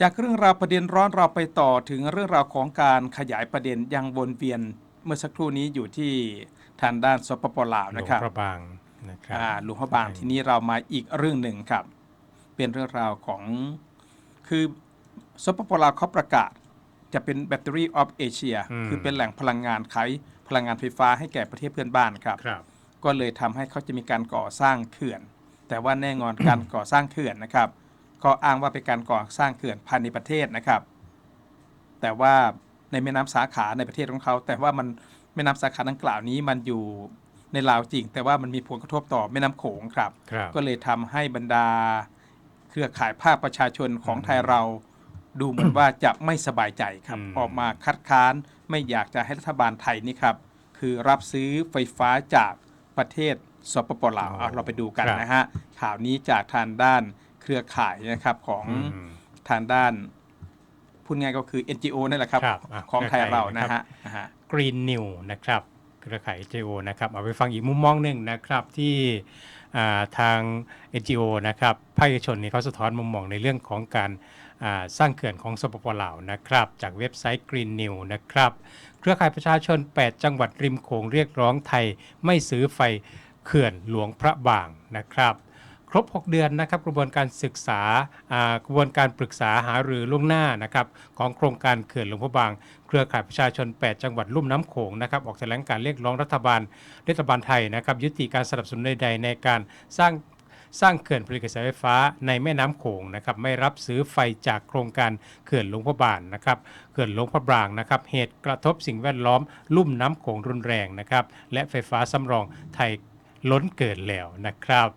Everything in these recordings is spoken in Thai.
จากเรื่องราวประเด็นร้อนเราไปต่อถึงเรื่องราวของการขยายประเด็นยังวนเวียนเมื่อสักครู่นี้อยู่ที่ทางด้านสปปลาวหลวนะงครับพระบางนะครับอ่าหลวงพระบางทีนี้เรามาอีกเรื่องหนึ่งครับ เป็นเรื่องราวของคือสปปลาวเขาประกาศ จะเป็นแบตเตอรี่ออฟเอเชียอืมคือเป็นแหล่งพลังงานขายพลังงานไฟฟ้าให้แก่ประเทศเพื่อนบ้านครับครับก็เลยทำให้เขาจะมีการก่อสร้างเขื่อน แต่ว่าแน่นอนการก่อสร้างเขื่อนนะครับ ก็อ้างว่าเป็นการก่อสร้างเขื่อนภายในประเทศนะครับ แต่ว่าในแม่น้ำสาขาในประเทศของเขา แต่ว่ามันแม่น้ำสาขาดังกล่าวนี้มันอยู่ในลาวจริง แต่ว่ามันมีผลกระทบต่อแม่น้ำโขงครับครับก็เลยทำให้บรรดา เครือข่ายภาคประชาชนของไทยเรา ดูเหมือนว่าจะไม่สบายใจครับอืมออกมาคัดค้านไม่อยากจะให้รัฐบาลไทยนี่ครับ คือรับซื้อไฟฟ้าจากประเทศสปปลาวเอาเราไปดูกันนะฮะข่าวนี้จากทางด้าน เครือข่ายนะครับของอืมทางด้านพูดง่ายก็คือ NGO นั่นแหละครับ ครับอะของไทยเราเครือนะข่ายฮะนะฮะ Green New นะครับเครือข่าย NGO นะครับเอาไปฟังอีกมุมมองหนึ่งนะครับที่อ่าทาง NGO นะครับภาคเอกชนนี่เขาสะท้อนมุมมองในเรื่องของการอ่าสร้างเขื่อนของสปปลาวนะครับ จากเว็บไซต์ Green New นะครับ เครือข่ายประชาชน 8 จังหวัดริมโขงเรียกร้องไทย ไม่ซื้อไฟเขื่อนหลวงพระบางนะครับ ครบ 6 เดือนนะครับกระบวนการศึกษากระบวนการปรึกษาหารือล่วงหน้านะครับของโครงการเขื่อนหลวงพระบาง เครือข่ายประชาชน 8 จังหวัดลุ่มน้ำโขงนะครับออกแถลงการเรียกร้องรัฐบาลรัฐบาลไทยนะครับยุติการสนับสนุนใดๆในการสร้างสร้างเขื่อนผลิตกระแสไฟฟ้าในแม่น้ำโขงนะครับไม่รับซื้อไฟจากโครงการเขื่อนหลวงพระบางนะครับเขื่อนหลวงพระบางนะครับเหตุกระทบสิ่งแวดล้อม ลุ่มน้ำโขงรุนแรงนะครับและไฟฟ้าสำรองไทยล้นเกินแล้วนะครับ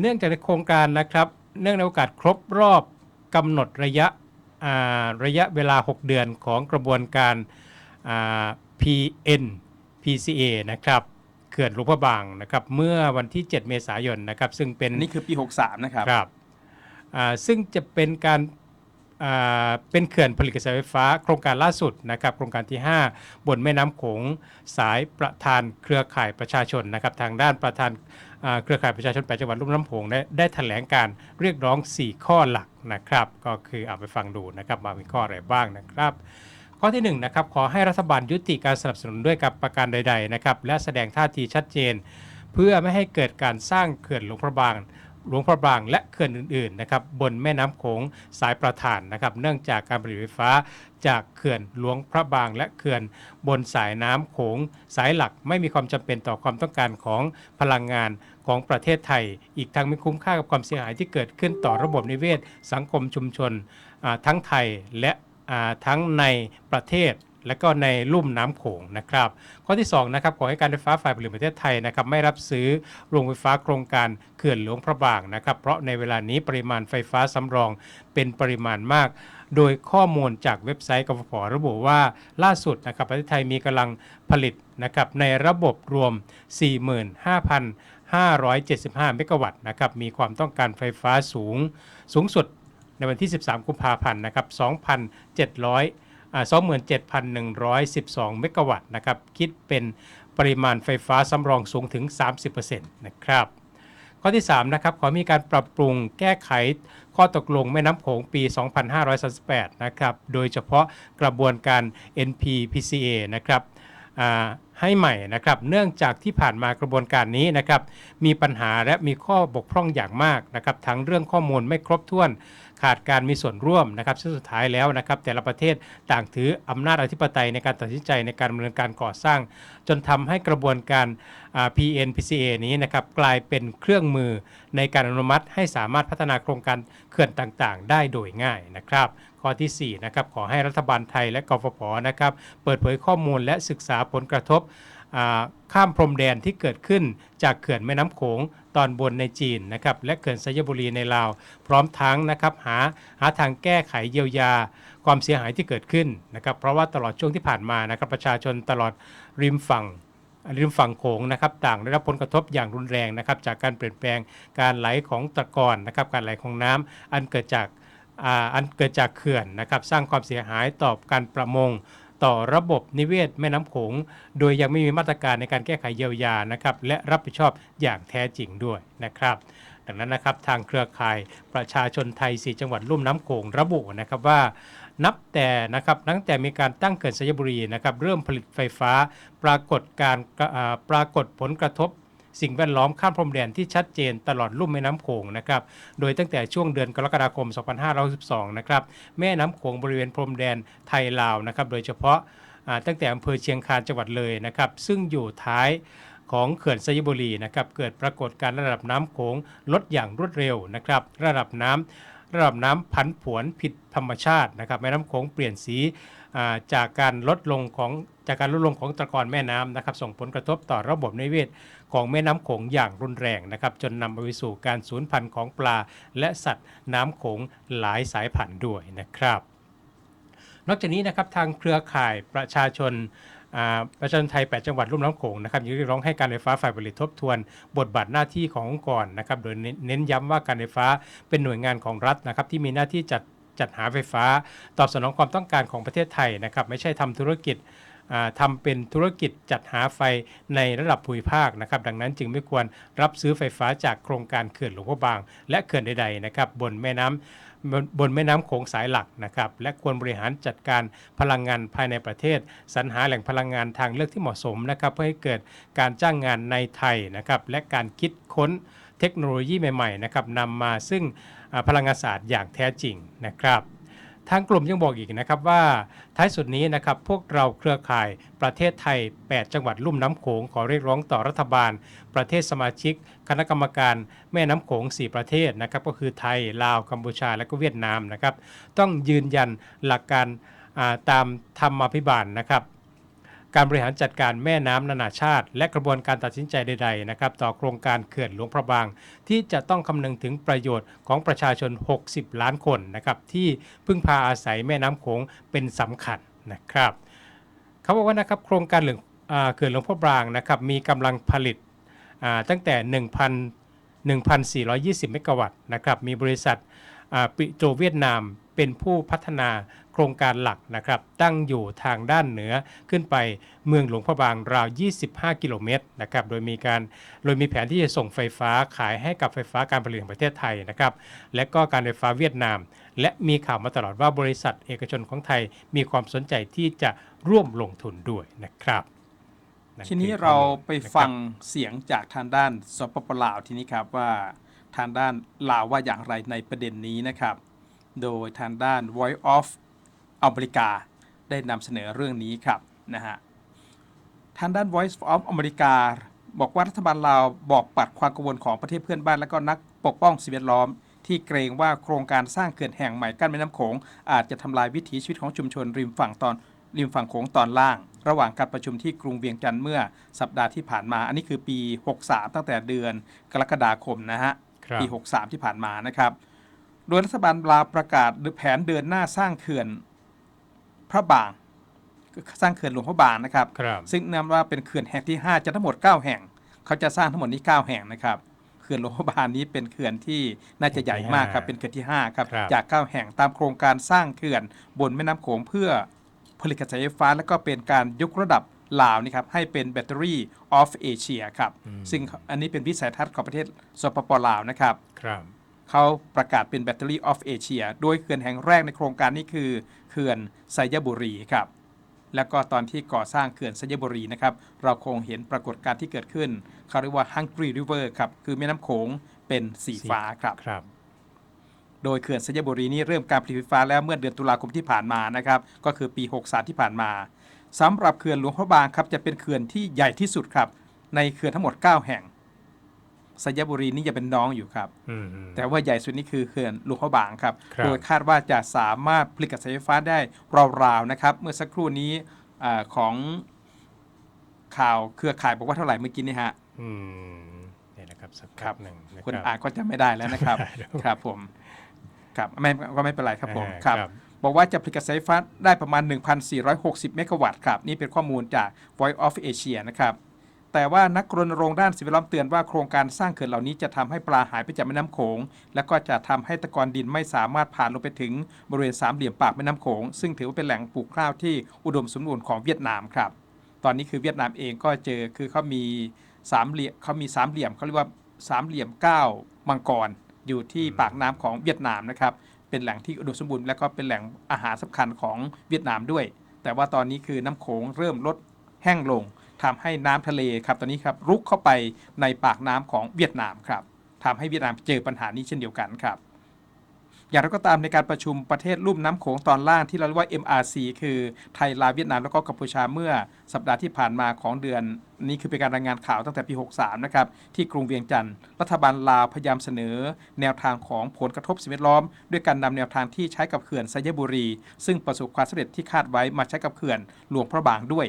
เนื่องจากในโครงการนะครับ เนื่องในโอกาสครบรอบกำหนดระยะอ่าระยะเวลา 6 เดือนของกระบวนการอ่า PN PCA นะครับเขื่อนหลวงพระบางนะครับเมื่อวันที่ 7 เมษายนนะครับซึ่งเป็นอันนี้คือปี 63 นะครับครับอ่าซึ่งจะเป็นการอ่า เป็นเขื่อนผลิตกระแสไฟฟ้า โครงการล่าสุดนะครับโครงการที่ 5 บนแม่น้ำโขงสายประธานเครือข่ายประชาชนนะครับทางด้านประธานเครือข่ายประชาชนแปดจังหวัดลุ่มน้ำโขงได้ได้แถลงการเรียกร้อง 4 ข้อหลักนะครับก็คือเอาไปฟังดูนะครับมามีข้ออะไรบ้างนะครับ ข้อที่1นะครับขอให้รัฐบาลยุติการสนับสนุนด้วยกับประการใดๆนะครับและแสดงท่าทีชัดเจน เพื่อไม่ให้เกิดการสร้างเขื่อนหลวงพระบาง หลวงพระบางและเขื่อนอื่นๆนะครับบนแม่น้ำโขงสายประธานนะครับเนื่องจากการผลิตไฟฟ้าจากเขื่อนหลวงพระบางและเขื่อนบนสายน้ำโขงสายหลักไม่มีความจำเป็นต่อความต้องการของพลังงานของประเทศไทย อีกทั้งไม่คุ้มค่ากับความเสียหายที่เกิดขึ้นต่อระบบนิเวศ สังคมชุมชนทั้งไทยและทั้งในประเทศ และก็ในลุ่มน้ำโขงนะครับ ข้อที่2นะครับขอให้การไฟฟ้าฝ่ายผลิตประเทศไทยนะครับไม่รับซื้อโรงไฟฟ้าโครงการเขื่อนหลวงพระบางนะครับเพราะในเวลานี้ปริมาณไฟฟ้าสำรองเป็นปริมาณมาก โดยข้อมูลจากเว็บไซต์กฟผระบุว่าล่าสุดนะครับประเทศไทยมีกำลังผลิตนะครับในระบบรวม 45,575 เมกะวัตต์นะครับมีความต้องการไฟฟ้าสูงสูงสุดในวันที่ 13 กุมภาพันธ์นะครับ2,700อ่า 27,112 เมกะวัตต์นะครับ คิดเป็นปริมาณไฟฟ้าสำรองสูงถึง 30%นะครับ ข้อที่ 3 นะครับ ขอมีการปรับปรุงแก้ไขข้อตกลงแม่น้ำโขงปี 2538 นะครับ โดยเฉพาะกระบวนการ NPPCA นะครับให้ใหม่นะครับ เนื่องจากที่ผ่านมากระบวนการนี้นะครับ มีปัญหาและมีข้อบกพร่องอย่างมากนะครับ ทั้งเรื่องข้อมูลไม่ครบถ้วน ขาดการมีส่วนร่วมนะครับซึ่งสุดท้ายแล้วนะครับแต่ละประเทศต่างถืออำนาจอธิปไตยในการตัดสินใจในการดำเนินการก่อสร้าง จนทำให้กระบวนการ PNPCA นี้นะครับกลายเป็นเครื่องมือในการอนุมัติให้สามารถพัฒนาโครงการเขื่อนต่างๆ ได้โดยง่ายนะครับข้อที่4นะครับขอให้รัฐบาลไทยและกฟผนะครับเปิดเผยข้อมูลและศึกษาผลกระทบ ข้ามพรมแดนที่เกิดขึ้นจากเขื่อนแม่น้ำโขงตอนบนในจีนนะครับและเขื่อนสยบุรีในลาว พร้อมทั้งนะครับหาหาทางแก้ไขเยียวยา ความเสียหายที่เกิดขึ้นนะครับเพราะว่าตลอดช่วงที่ผ่านมานะครับประชาชนตลอดริมฝั่งริมฝั่งโขงนะครับต่างได้รับผลกระทบอย่างรุนแรงนะครับจากการเปลี่ยนแปลงการไหลของตะกอนนะครับการไหลของน้ำอันเกิดจากออันเกิดจากเขื่อนนะครับสร้างความเสียหายต่อการประมง ต่อระบบนิเวศแม่น้ำโขง โดยยังไม่มีมาตรการในการแก้ไขเยียวยานะครับและรับผิดชอบอย่างแท้จริงด้วยนะครับดังนั้นนะครับทางเครือข่ายประชาชนไทย4จังหวัดลุ่มน้ำโขงระบุนะครับว่า นับแต่นะครับตั้งแต่มีการตั้งเขื่อนสยบุรีนะครับเริ่มผลิตไฟฟ้าปรากฏการปรากฏผลกระทบ สิ่งแวดล้อมข้ามพรมแดนที่ชัดเจนตลอดลุ่มแม่น้ำโขงนะครับ โดยตั้งแต่ช่วงเดือนกรกฎาคม 2512 นะครับ แม่น้ำโขงบริเวณพรมแดนไทยลาวนะครับ โดยเฉพาะาตั้งแต่อำเภอเชียงคานจังหวัดเลยนะครับ ซึ่งอยู่ท้ายของเขื่อนสยบุรีนะครับเกิดปรากฏการณ์ระดับน้ำโขงลดอย่างรวดเร็วนะครับ ระดับน้ำระดับน้ำผันผวนผิดธรรมชาตินะครับแม่น้ำโขงเปลี่ยนสี จากการลดลงของจากการลดลงของตะกอนแม่น้ำนะครับส่งผลกระทบต่อระบบนิเวศของแม่น้ำโขงอย่างรุนแรงนะครับจนนำไปสู่การสูญพันธุ์ของปลา และสัตว์น้ำโขงหลายสายพันธุ์ด้วยนะครับ นอกจากนี้นะครับทางเครือข่ายประชาชนประชาชนไทย 8 จังหวัดรุ่มน้ำโขงนะครับยังเรียกร้องให้การไฟฟ้าฝ่ายผลิตทบทวน บทบาทหน้าที่ขององค์กรนะครับโดยเน้นเน้นย้ำว่าการไฟฟ้าเป็นหน่วยงานของรัฐนะครับที่มีหน้าที่จัด จัดหาไฟฟ้า ตอบสนองความต้องการของประเทศไทยนะครับไม่ใช่ทำธุรกิจอ่าทำเป็นธุรกิจจัดหาไฟในระดับภูมิภาคนะครับดังนั้นจึงไม่ควรรับซื้อไฟฟ้าจากโครงการเขื่อนหลวงพระบาง และเขื่อนใดๆนะครับบนแม่น้ำบนบนแม่น้ำโขงสายหลักนะครับและควรบริหารจัดการพลังงานภายในประเทศ สรรหาแหล่งพลังงานทางเลือกที่เหมาะสมนะครับเพื่อให้เกิดการจ้างงานในไทยนะครับและการคิดค้น เทคโนโลยีใหม่ๆนะครับนำมาซึ่งพลังงานสะอาดอย่างแท้จริงนะครับทางกลุ่มยังบอกอีกนะครับว่าท้ายสุดนี้นะครับพวกเราเครือข่ายประเทศไทย 8 จังหวัดลุ่มน้ำโขงขอเรียกร้องต่อรัฐบาล ประเทศสมาชิก คณะกรรมการแม่น้ำโขง 4 ประเทศนะครับก็คือไทย ลาว กัมพูชา และก็เวียดนามนะครับต้องยืนยันหลักการตามธรรมาภิบาลนะครับ การบริหารจัดการแม่น้ำนานาชาติ และกระบวนการตัดสินใจใดๆนะครับต่อโครงการเขื่อนหลวงพระบาง ที่จะต้องคำนึงถึงประโยชน์ของประชาชน 60 ล้านคนนะครับที่พึ่งพาอาศัยแม่น้ำโขงเป็นสำคัญนะครับเขาบอกว่านะครับโครงการเหลืองเขื่อนหลวงพ่อบางนะครับมีกำลังผลิตตั้งแต่ 1,000 1,420 เมกะวัตต์นะครับมีบริษัทปิโตรเวียดนาม เป็นผู้พัฒนาโครงการหลักนะครับ ตั้งอยู่ทางด้านเหนือขึ้นไปเมืองหลวงพระบางราว 25 กิโลเมตรนะครับ โดยมีการโดยมีแผนที่จะส่งไฟฟ้าขายให้กับไฟฟ้าการผลิตแห่งประเทศไทยนะครับ และก็การไฟฟ้าเวียดนาม และมีข่าวมาตลอดว่าบริษัทเอกชนของไทยมีความสนใจที่จะร่วมลงทุนด้วยนะครับทีนี้คือเราไปนะครับฟังเสียงจากทางด้านสปปลาวทีนี้ครับว่าทางด้านลาวว่าอย่างไรในประเด็นนี้นะครับ โดยทางด้าน Voice of อเมริกาได้นำเสนอเรื่องนี้ครับนะฮะทางด้าน Voice of อเมริกาบอกว่ารัฐบาลลาวบอกปัดความกังวลของประเทศเพื่อนบ้านและก็นักปกป้องสิ่งแวดล้อม ที่เกรงว่าโครงการสร้างเขื่อนแห่งใหม่กั้นแม่น้ำโขงอาจจะทำลายวิถีชีวิตของชุมชนริมฝั่งตอนริมฝั่งโขงตอนล่าง ระหว่างการประชุมที่กรุงเวียงจันทร์เมื่อสัปดาห์ที่ผ่านมา อันนี้คือปี 63 ตั้งแต่เดือนกรกฎาคมนะฮะครับปี 63 ที่ผ่านมานะครับ โดยรัฐบาลลาวประกาศแผนเดินหน้าสร้างเขื่อนพระบางสร้างเขื่อนหลวงพระบางนะครับครับซึ่งนำว่าเป็นเขื่อนแห่งที่ 5 จะทั้งหมด 9 แห่ง เขาจะสร้างทั้งหมดนี้ 9 แห่งนะครับเขื่อนหลวงพระบางนี้เป็นเขื่อนที่น่าจะใหญ่มากครับเป็นเขื่อนที่5ครับครับจาก 9 แห่งตามโครงการสร้างเขื่อนบนแม่น้ำโขงเพื่อผลิตกระแสไฟฟ้าและก็เป็นการยกระดับลาวนี่ครับให้เป็นแบตเตอรี่ of Asia ครับซึ่งอันนี้เป็นวิสัยทัศน์ของประเทศสปปลาวนะครับครับ เขาประกาศเป็นแบตเตอรี่ออฟเอเชียโดยเขื่อนแห่งแรกในโครงการนี้คือเขื่อนไซยบุรีครับแล้วก็ตอนที่ก่อสร้างเขื่อนไซยบุรีนะครับเราคงเห็นปรากฏการณ์ที่เกิดขึ้นเขาเรียกว่า Hungry River ครับคือแม่น้ำโขงเป็นสีฟ้าครับครับโดยเขื่อนไซยบุรีนี้เริ่มการผลิตไฟฟ้าแล้วเมื่อเดือนตุลาคมที่ผ่านมานะครับก็คือปี 63 ที่ผ่านมาสำหรับเขื่อนหลวงพระบางครับจะเป็นเขื่อนที่ใหญ่ที่สุดครับในเขื่อนทั้งหมด 9 แห่ง ไซยบุรีนี่จะเป็นน้องอยู่ครับอืมแต่ว่าใหญ่สุดนี่คือเขื่อนหลวงพระบางครับครับ โดยคาดว่าจะสามารถผลิตกระแสไฟฟ้าได้ราวๆนะครับ เมื่อสักครู่นี้อาของข่าวเครือข่ายบอกว่าเท่าไหร่เมื่อกี้นี่ฮะอืมเนี่ยนะครับสักครับหนึ่งนะคุณรับอ่านก็จะไม่ได้แล้วนะครับไม่ได้ครับผมครับไม่ก็ไม่เป็นไรครับผมอ่าครับครับบอกว่าจะผลิตกระแสไฟฟ้าได้ประมาณ 1,460 เมกะวัตต์ครับ นี่เป็นข้อมูลจาก Voice of Asia นะครับ แต่ว่านักรณรงค์ด้านสิ่งแวดล้อมเตือนว่าโครงการสร้างเขื่อนเหล่านี้จะทำให้ปลาหายไปจากแม่น้ำโขง และก็จะทำให้ตะกอนดินไม่สามารถผ่านลงไปถึงบริเวณสามเหลี่ยมปากแม่น้ำโขง ซึ่งถือว่าเป็นแหล่งปลูกข้าวที่อุดมสมบูรณ์ของเวียดนามครับ ตอนนี้คือเวียดนามเองก็เจอคือเขามีสามเหลี่ยมเขามีสามเหลี่ยมเขาเรียกว่าสามเหลี่ยมเก้ามังกรอยู่ที่ปากน้ำของเวียดนามนะครับเป็นแหล่งที่อุดมสมบูรณ์และก็เป็นแหล่งอาหารสำคัญของเวียดนามด้วย แต่ว่าตอนนี้คือน้ำโขงเริ่มลดแห้งลง ทำให้น้ำทะเลครับตอนนี้ครับรุกเข้าไปในปากน้ำของเวียดนามครับทำให้เวียดนามเจอปัญหานี้เช่นเดียวกันครับอย่างไรก็ตามในการประชุมประเทศลุ่มน้ำโขงตอนล่างที่เราเรียกว่า MRC คือไทยลาวเวียดนามแล้วก็กัมพูชาเมื่อสัปดาห์ที่ผ่านมาของเดือน นี้คือเป็นการรายงานข่าวตั้งแต่ปี 63 นะครับที่กรุงเวียงจันทร์รัฐบาลลาวพยายามเสนอ แนวทางของผลกระทบสิ่งแวดล้อม ด้วยการนำแนวทางที่ใช้กับเขื่อนไซยบุรี ซึ่งประสบความสำเร็จที่คาดไว้มาใช้กับเขื่อนหลวงพระบางด้วย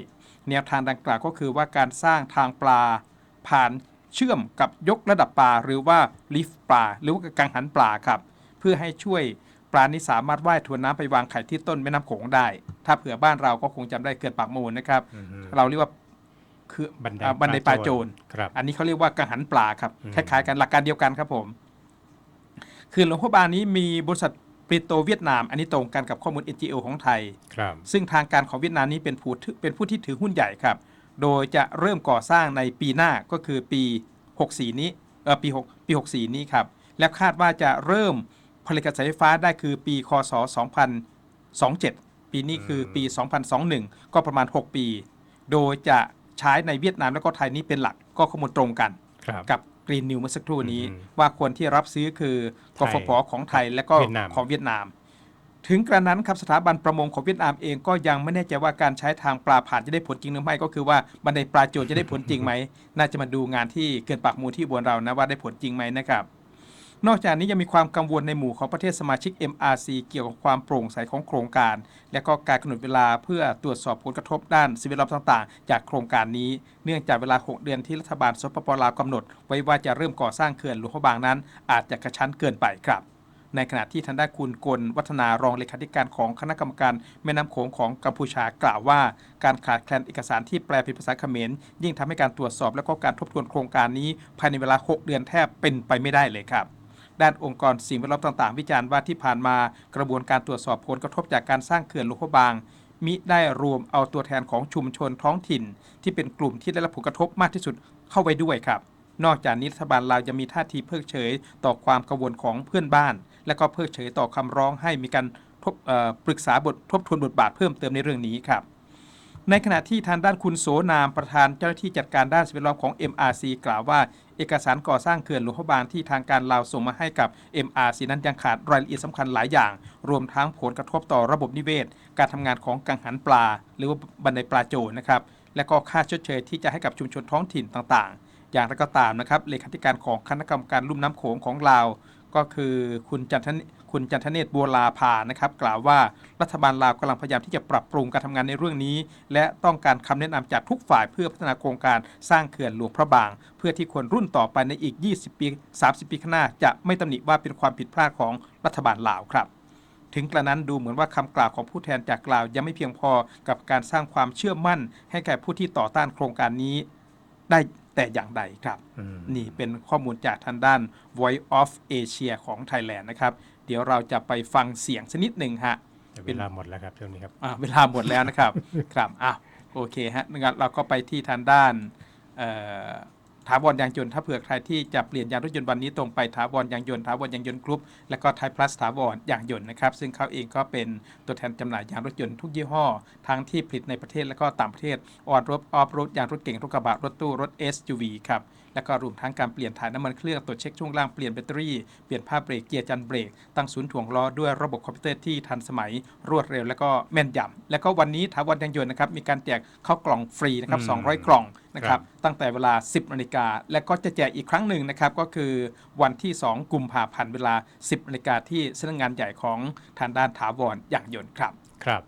แนวทางดังกล่าวก็คือว่าการสร้างทางปลา ผ่านเชื่อมกับยกระดับปลา หรือว่าลิฟต์ปลา หรือว่ากังหันปลาครับ เพื่อให้ช่วยปลานี้สามารถว่ายทวนน้ำไปวางไข่ที่ต้นแม่น้ำโขงได้ ถ้าเผื่อบ้านเราก็คงจำได้เกิดปากมูลนะครับอืมเราเรียกว่าคือบันไดอ่าบันไดปลาโจรครับอันนี้เขาเรียกว่ากังหันปลาครับอืมคล้ายๆกันหลักการเดียวกันครับผม คือหลวงพ่อบางนี้มีบริษัท ปริโตเวียดนาม อันนี้ตรงกันกับข้อมูล NGO ของไทย ครับ ซึ่งทางการของเวียดนามนี้เป็นผู้ถือเป็นผู้ที่ถือหุ้นใหญ่ครับ โดยจะเริ่มก่อสร้างในปีหน้าก็คือปี 64 นี้เออปี6ปี 64 นี้ครับ และคาดว่าจะเริ่มผลิตกระแสไฟฟ้าได้คือปี คศ 2027 ปีนี้คือปี 2021 ก็ประมาณ 6 ปี โดยจะใช้ในเวียดนามแล้วก็ไทยนี้เป็นหลักก็ข้อมูลตรงกัน ครับ กับ กรีนนิวเมื่อสักครู่นี้อืมว่าคนที่รับซื้อคือกฟผของไทยและก็เวียดนามของเวียดนาม ถึงกระนั้นครับสถาบันประมงของเวียดนามเองก็ยังไม่แน่ใจว่าการใช้ทางปลาผ่านจะได้ผลจริงหรือไม่ก็คือว่าบันไดปลาโจรจะได้ผลจริงไหมน่าจะมาดูงานที่เกินปากหมูที่บวนเรานะว่าได้ผลจริงไหมนะครับ นอกจากนี้ยังมีความกังวลในหมู่ของประเทศสมาชิก MRC เกี่ยวกับความโปร่งใสของโครงการ และก็การกำหนดเวลาเพื่อตรวจสอบผลกระทบด้านสิ่งแวดล้อมต่างๆ จากโครงการนี้ เนื่องจากเวลา 6 เดือนที่รัฐบาลสปปลาวกำหนด ไว้ว่าจะเริ่มก่อสร้างเขื่อนหลวงพระบางนั้น อาจจะกระชั้นเกินไปครับในขณะที่ทางด้านคุณกลวัฒนารองเลขาธิการของคณะกรรมการแม่น้ำโขงของกัมพูชากล่าวว่า การขาดแคลนเอกสารที่แปลเป็นภาษาเขมร ยิ่งทำให้การตรวจสอบและก็การทบทวนโครงการนี้ ภายในเวลา 6 เดือนแทบเป็นไปไม่ได้เลยครับ ด้านองค์กรสิ่งแวดล้อมต่างๆ วิจารณ์ว่าที่ผ่านมากระบวนการตรวจสอบผลกระทบจากการสร้างเขื่อนหลวงพระบาง มิได้รวมเอาตัวแทนของชุมชนท้องถิ่น ที่เป็นกลุ่มที่ได้รับผลกระทบมากที่สุดเข้าไว้ด้วยครับ นอกจากนี้รัฐบาลลาวยังมีท่าทีเพิกเฉยต่อความกังวลของเพื่อนบ้าน และก็เพิกเฉยต่อคำร้องให้มีการปรึกษาบททบทวนบทบาทเพิ่มเติมในเรื่องนี้ครับในขณะที่ทางด้านคุณโสนามประธานเจ้าหน้าที่จัดการด้านสิ่งแวดล้อมของ MRC กล่าวว่า เอกสารก่อสร้างเขื่อนหลวงพระบางที่ทางการลาวส่งมาให้กับ MRC นั้นยังขาดรายละเอียดสำคัญหลายอย่าง รวมทั้งผลกระทบต่อระบบนิเวศ การทำงานของกังหันปลา หรือว่าบันไดปลาโจรนะครับและก็ค่าชดเชยที่จะให้กับชุมชนท้องถิ่นต่างๆ อย่างไรก็ตามนะครับเลขาธิการของคณะกรรมการลุ่มน้ำโขงของลาว ก็คือคุณจันทเนคุณจันทเนศบัวลาภานะครับ กล่าวว่ารัฐบาลลาวกำลังพยายามที่จะปรับปรุงการทำงานในเรื่องนี้ และต้องการคำแนะนำจากทุกฝ่ายเพื่อพัฒนาโครงการสร้างเขื่อนหลวงพระบาง เพื่อที่คนรุ่นต่อไปในอีก 20 ปี 30 ปีข้างหน้า จะไม่ตำหนิว่าเป็นความผิดพลาดของรัฐบาลลาวครับถึงกระนั้นดูเหมือนว่าคำกล่าวของผู้แทนจากกล่าวยังไม่เพียงพอกับการสร้างความเชื่อมั่น ให้แก่ผู้ที่ต่อต้านโครงการนี้ ได้แต่อย่างใดครับอืมนี่เป็นข้อมูลจากทางด้าน Voice of Asia ของ Thailand นะครับ เดี๋ยวเราจะไปฟังเสียงสักนิดหนึ่งฮะแต่เวลาหมดแล้วครับช่วงนี้ครับอ่าเวลาหมดแล้วนะครับ ครับอะโอเคฮะงั้นเราก็ไปที่ทางด้านเอ่อ ถาวรยางยนต์ถ้าเผื่อใครที่จะเปลี่ยนยางรถยนต์วันนี้ตรงไปถาวรยางยนต์ถาวรยางยนต์กรุ๊ปและก็ไทยพลัสถาวรยางยนต์นะครับซึ่งเขาเองก็เป็นตัวแทนจำหน่ายยางรถยนต์ทุกยี่ห้อ ทั้งที่ผลิตในประเทศและก็ต่างประเทศออนรถออฟรถยางรถเก่งรถกระบะรถตู้รถ SUV ครับ แล้วก็รวมทั้งการเปลี่ยนถ่ายน้ำมันเครื่องตรวจเช็คช่วงล่างเปลี่ยนแบตเตอรี่ เปลี่ยนผ้าเบรกเกียร์จันเบรก ตั้งศูนย์ถ่วงล้อด้วยระบบคอมพิวเตอร์ที่ทันสมัยรวดเร็ว แล้วก็แม่นยำแล้วก็วันนี้ถาวรยางยนต์นะครับมีการแจกข้าวกล่องฟรีนะครับอืม200 กล่องนะคครัรับบตั้งแต่เวลา 10นาฬิกาและก็จะแจกอีกครั้งหนึ่งนะครับก็คือวันที่ 2 กุมภาพันธ์เวลา 10นาฬิกาที่สำนักงานใหญ่ของทางด้านถาวรยางยนต์ครับครับ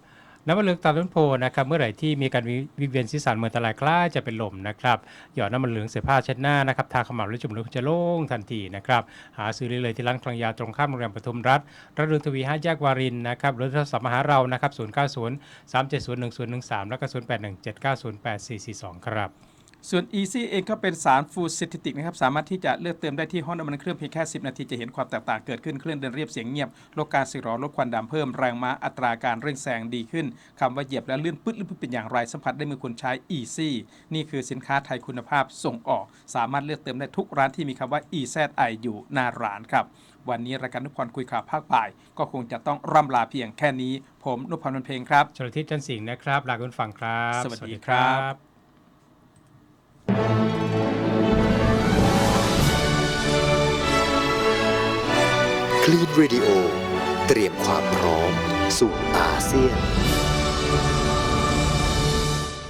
น้ำมันเหลืองตามต้นโพนะครับเมื่อไหร่ที่มีการวิเวียนศีรษะเมื่อตะลายคล้ายจะเป็นลมนะครับหยอดน้ำมันเหลืองเสื้อผ้าเช็ดหน้านะครับทาขมับและจุ่มน้ำจะโล่งทันทีนะครับหาซื้อได้เลยที่ร้านคลังยาตรงข้ามโรงแรมปทุมรัฐรัฐดวงทวีห้าแยกวารินนะครับหรือโทรศัพท์มาหาเรานะครับ090 370 1013 แล้วก็ 081 790 8442 ครับ ส่วน Easy เองก็เป็นสารฟูดซินเทติกนะครับ สามารถที่จะเลือกเติมได้ที่ห้องน้ำมันเครื่องเพียงแค่ 10 นาทีจะเห็นความแตกต่างเกิดขึ้นเครื่องเดินเรียบเสียงเงียบลดการสึกหรอลดควันดำเพิ่มแรงม้าอัตราการเร่งแซงดีขึ้นคำว่าเหยียบแล้วลื่นปึ๊ดลื่นปึ๊ดเป็นอย่างไรสัมผัสได้มือคนใช้ Easy นี่คือสินค้าไทยคุณภาพส่งออก สามารถเลือกเติมได้ทุกร้านที่มีคำว่า EZI อยู่หน้าร้านครับวันนี้รายการนุพรคุยข่าวภาคบ่าย ก็คงจะต้องร่ำลาเพียงแค่นี้ ผมนุพรนนเพลงครับชลทิศจันทร์สิงห์นะครับลาคุณฟังครับ สวัสดีครับ คลีน Radio เตรียมความพร้อมสู่อาเซียน